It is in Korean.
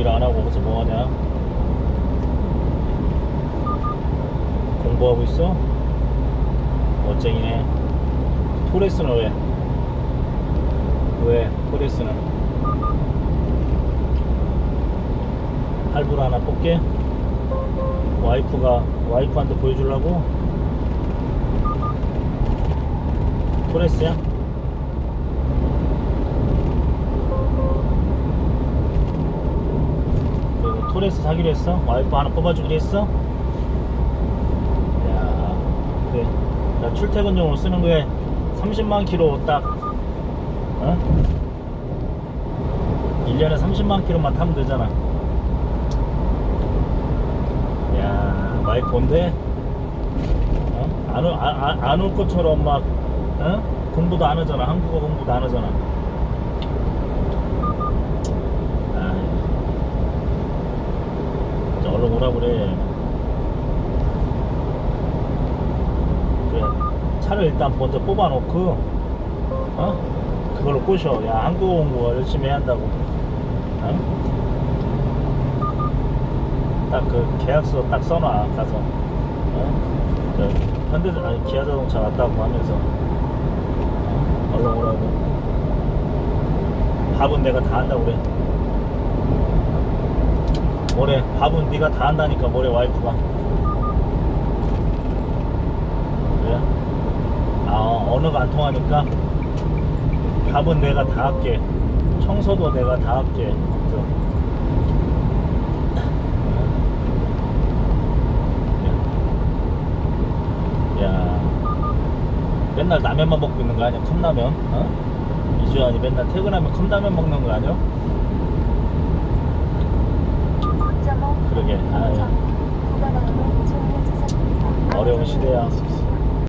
일 안 하고 거기서 뭐 하냐? 공부하고 있어? 멋쟁이네. 토레스는 왜? 왜 토레스는? 할부로 하나 뽑게? 와이프가 와이프한테 보여주려고? 토레스야? 토레스 사기로 했어? 와이프 하나 뽑아주기로 했어? 야, 그래. 나 출퇴근용으로 쓰는 거에 30만 킬로 딱, 어? 1년에 30만 킬로만 타면 되잖아. 야, 와이프 온대? 어? 안, 올- 안, 안, 안 올 것처럼 막, 어? 공부도 안 하잖아. 한국어 공부도 안 하잖아. 아이. 오라 그래. 그래. 차를 일단 먼저 뽑아놓고, 어? 그걸로 꼬셔. 야, 한국어 공부 열심히 한다고. 어? 딱그 계약서 딱 써놔, 가서. 어? 저 현대, 아니, 기아 자동차 왔다고 하면서. 어? 얼른 오라고. 밥은 내가 다 한다고 그래. 뭐래 밥은 네가 다 한다니까 뭐래 와이프가. 그래? 아 언어가 안 통하니까 밥은 내가 다 할게. 청소도 내가 다 할게. 야. 맨날 라면만 먹고 있는 거 아니야? 컵라면? 어? 이주환이 맨날 퇴근하면 컵라면 먹는 거 아니야? 그러게, 아유. 어려운 시대야.